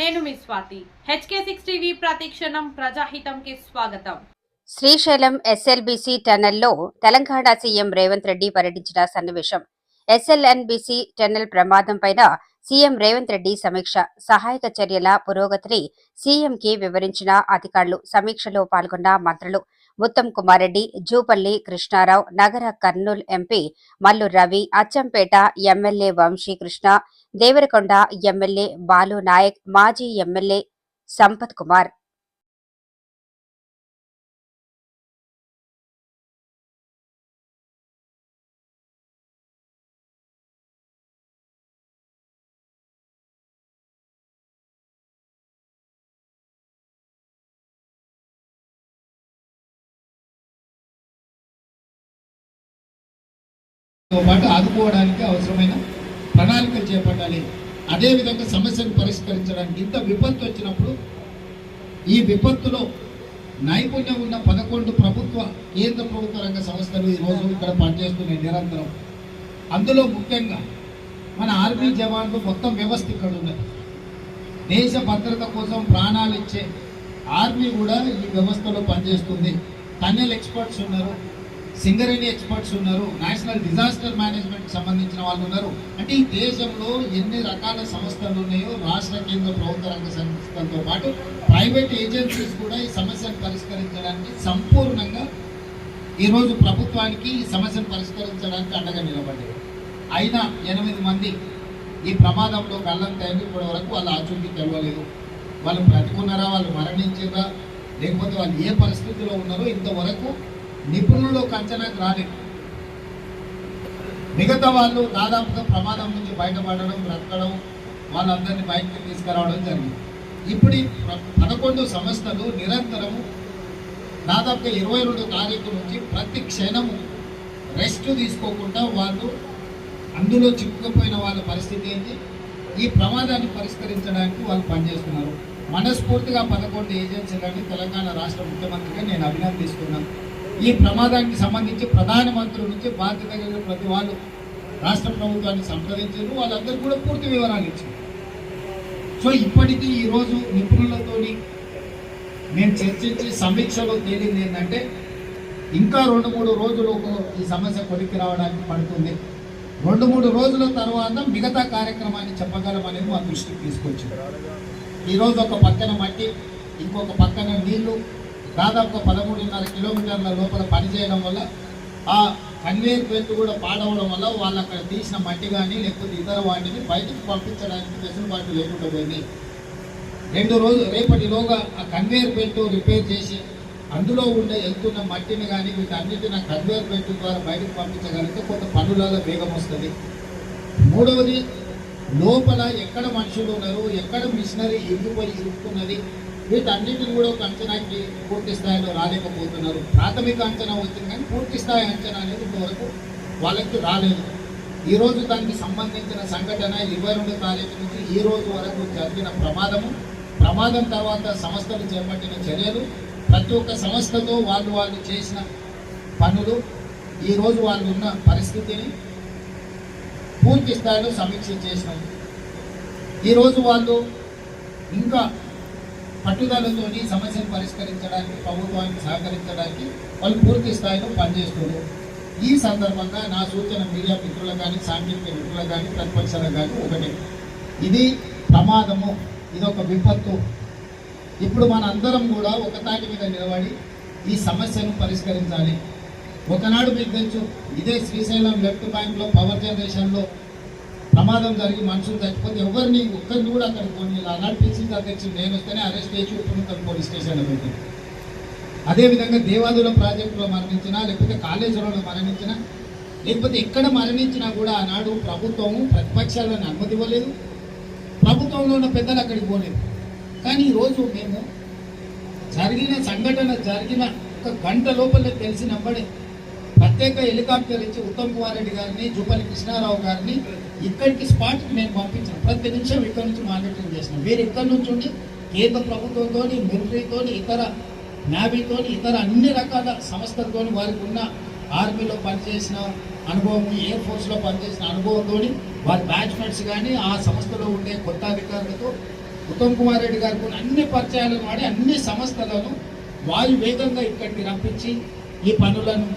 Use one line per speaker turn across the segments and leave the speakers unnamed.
నేను మీ Swathi. HK six TV ప్రతిక్షణం ప్రజాహితంకి స్వాగతం.
శ్రీశైలం ఎస్ఎల్బిసి టన్నెల్లో తెలంగాణ సీఎం రేవంత్ రెడ్డి పర్యటించిన సన్నివేశం. ఎస్ఎల్ఎన్బిసి టెన్నెల్ ప్రమాదం పైన సీఎం రేవంత్ రెడ్డి సమీక్ష సహాయక చర్యల పురోగతిని సీఎంకి వివరించిన అధికారులు సమీక్షలో పాల్గొన్న మంత్రులు Uttam Kumar Reddy Jupally Krishna Rao Nagar Kurnool MP Mallu Ravi Achampet MLA Vamshi Krishna Devarakonda MLA Balu Naik మాజీ ఎమ్మెల్యే సంపత్ కుమార్.
తో పాటు ఆదుకోవడానికి అవసరమైన ప్రణాళికలు చేపట్టాలి. అదేవిధంగా సమస్యను పరిష్కరించడానికి ఇంత విపత్తు వచ్చినప్పుడు ఈ విపత్తులో నైపుణ్యం ఉన్న పదకొండు ప్రభుత్వ కేంద్ర ప్రభుత్వ రంగ సంస్థలు ఈరోజు ఇక్కడ పనిచేస్తున్నాయి నిరంతరం. అందులో ముఖ్యంగా మన ఆర్మీ జవాన్లు మొత్తం వ్యవస్థ ఇక్కడ ఉన్నది. దేశ భద్రత కోసం ప్రాణాలు ఇచ్చే ఆర్మీ కూడా ఈ వ్యవస్థలో పనిచేస్తుంది. తన్నెల్ ఎక్స్పర్ట్స్ ఉన్నారు. సింగరేణి ఎక్స్పర్ట్స్ ఉన్నారు నేషనల్ డిజాస్టర్ మేనేజ్మెంట్ సంబంధించిన వాళ్ళు ఉన్నారు. అంటే ఈ దేశంలో ఎన్ని రకాల సంస్థలు ఉన్నాయో రాష్ట్ర కేంద్ర ప్రభుత్వ రంగ సంస్థలతో పాటు ప్రైవేట్ ఏజెన్సీస్ కూడా ఈ సమస్యను పరిష్కరించడానికి సంపూర్ణంగా ఈరోజు ప్రభుత్వానికి ఈ సమస్యను పరిష్కరించడానికి అండగా నిలబడ్డారు. అయినా ఎనిమిది మంది ఈ ప్రమాదంలో గల్లంతైంది ఇప్పటి వరకు వాళ్ళ ఆచూకీ తెలవలేదు. వాళ్ళు బ్రతుకున్నారా వాళ్ళు మరణించారా లేకపోతే వాళ్ళు ఏ పరిస్థితిలో ఉన్నారో ఇంతవరకు నిపుణులు అంచనాకు రాలేదు మిగతా వాళ్ళు దాదాపుగా ప్రమాదం నుంచి బయటపడడం బ్రతకడం వాళ్ళందరినీ బయటకు తీసుకురావడం జరిగింది. ఇప్పుడు పదకొండు సంస్థలు నిరంతరము దాదాపుగా ఇరవై రెండు తారీఖు నుంచి ప్రతి క్షణము రెస్ట్ తీసుకోకుండా వాళ్ళు అందులో చిక్కుకుపోయిన వాళ్ళ పరిస్థితి ఏంటి? ఈ ప్రమాదాన్ని పరిష్కరించడానికి వాళ్ళు పనిచేస్తున్నారు. మనస్ఫూర్తిగా పదకొండు ఏజెన్సీలని తెలంగాణ రాష్ట్ర ముఖ్యమంత్రిగా నేను అభినందిస్తున్నాను. ఈ ప్రమాదానికి సంబంధించి ప్రధానమంత్రి నుంచి బాధ్యత కలిగిన ప్రతి వాళ్ళు రాష్ట్ర ప్రభుత్వాన్ని సంప్రదించారు. వాళ్ళందరూ కూడా పూర్తి వివరాలు ఇచ్చారు. సో ఇప్పటికీ ఈరోజు నిపుణులతోని మేము చర్చించి సమీక్షలో తేలింది ఏంటంటే ఇంకా రెండు మూడు రోజులు ఈ సమస్య కొలికి రావడానికి పడుతుంది. రెండు మూడు రోజుల తర్వాత మిగతా కార్యక్రమాన్ని చెప్పగలమనేది మా దృష్టికి తీసుకొచ్చింది. ఈరోజు ఒక పక్కన మట్టి ఇంకొక పక్కన నీళ్ళు దాదాపు పదమూడున్నర కిలోమీటర్ల లోపల పనిచేయడం వల్ల ఆ కన్వేర్ బెల్ట్ కూడా పాడవడం వల్ల వాళ్ళు అక్కడ తీసిన మట్టి కానీ లేకపోతే ఇతర వాటిని బయటకు పంపించడానికి వెసులుబాటు లేకుండా పోయింది. రెండు రోజులు రేపటిలోగా ఆ కన్వేర్ బెల్ట్ రిపేర్ చేసి అందులో ఉండే వెళ్తున్న మట్టిని కానీ వీటన్నిటిని ఆ కన్వేర్ బెల్ట్ ద్వారా బయటకు పంపించగలిగితే కొంత పనులలో వేగం వస్తుంది. మూడవది లోపల ఎక్కడ మనుషులు ఉన్నారు ఎక్కడ మిషనరీ ఇరుకుపోయి ఇరుక్కున్నది వీటన్నిటిని కూడా ఒక అంచనాకి పూర్తి స్థాయిలో రాలేకపోతున్నారు. ప్రాథమిక అంచనా వచ్చింది కానీ పూర్తి స్థాయి అంచనా అనేది ఇంతవరకు వాళ్ళకి రాలేదు. ఈ రోజు దానికి సంబంధించిన సంఘటన ఇరవై రెండు తారీఖు నుంచి ఈ రోజు వరకు జరిగిన ప్రమాదము ప్రమాదం తర్వాత సంస్థలు చేపట్టిన చర్యలు ప్రతి ఒక్క సంస్థతో వాళ్ళు వాళ్ళు చేసిన పనులు ఈరోజు వాళ్ళు ఉన్న పరిస్థితిని పూర్తి స్థాయిలో సమీక్ష చేసినాం ఈరోజు వాళ్ళు ఇంకా పట్టుదలతోని సమస్యను పరిష్కరించడానికి ప్రభుత్వానికి సహకరించడానికి వాళ్ళు పూర్తి స్థాయిలో పనిచేస్తున్నారు. ఈ సందర్భంగా నా సూచన మీడియా మిత్రులకు కానీ సాంకేతిక మిత్రులకు కానీ ప్రతిపక్షాలకు కానీ ఒకటే. ఇది ప్రమాదము ఇది ఒక విపత్తు. ఇప్పుడు మన అందరం కూడా ఒక తాటి మీద నిలబడి ఈ సమస్యను పరిష్కరించాలి. ఒకనాడు మీకు తెలుసు ఇదే శ్రీశైలం లెఫ్ట్ బ్యాంక్లో పవర్ జనరేషన్లో ప్రమాదం జరిగి మనుషులు చచ్చిపోతే ఎవరిని ఒక్కరిని కూడా అక్కడ పోనీ అలాంటి పిసిసి అధ్యక్షుడు నేను వస్తేనే అరెస్ట్ చేసి ఉప్పునుకల్ పోలీస్ స్టేషన్లో పెట్టింది. అదేవిధంగా దేవాదుల ప్రాజెక్టులో మరణించినా లేకపోతే కాళేశ్వరంలో మరణించినా లేకపోతే ఎక్కడ మరణించినా కూడా ఆనాడు ప్రభుత్వము ప్రతిపక్షాలను అనుమతి ఇవ్వలేదు. ప్రభుత్వంలో ఉన్న పెద్దలు అక్కడికి పోలేదు. కానీ ఈరోజు మేము జరిగిన సంఘటన జరిగిన ఒక గంట లోపల తెలిసినప్పుడే ప్రత్యేక హెలికాప్టర్ ఇచ్చి ఉత్తమ్ కుమార్ రెడ్డి గారిని జూపల్లి కృష్ణారావు గారిని ఇక్కడికి స్పాట్కి మేము పంపించాం. ప్రతి నిమిషం ఇక్కడి నుంచి మానిటరింగ్ చేసినాం వీరు ఇక్కడి నుంచి ఉండి కేంద్ర ప్రభుత్వంతో మిలిటరీతో ఇతర నావీతో ఇతర అన్ని రకాల సంస్థలతో వారికి ఉన్న ఆర్మీలో పనిచేసిన అనుభవం ఎయిర్ ఫోర్స్లో పనిచేసిన అనుభవంతో వారి బ్యాచ్మెంట్స్ కానీ ఆ సంస్థలో ఉండే కొత్త అధికారులతో ఉత్తమ్ కుమార్ రెడ్డి గారికి ఉన్న అన్ని పరిచయాలను వాడి అన్ని సంస్థలను వాయు వేగంగా ఇక్కడికి రప్పించి ఈ పనులను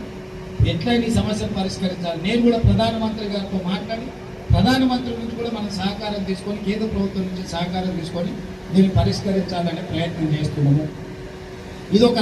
ఎట్లయినా ఈ సమస్యను పరిష్కరించాలి. నేను కూడా ప్రధానమంత్రి గారితో మాట్లాడి ప్రధానమంత్రి నుంచి కూడా మనం సహకారం తీసుకొని కేంద్ర ప్రభుత్వం నుంచి సహకారం తీసుకొని దీన్ని పరిష్కరించాలనే ప్రయత్నం చేస్తున్నాము. ఇది ఒక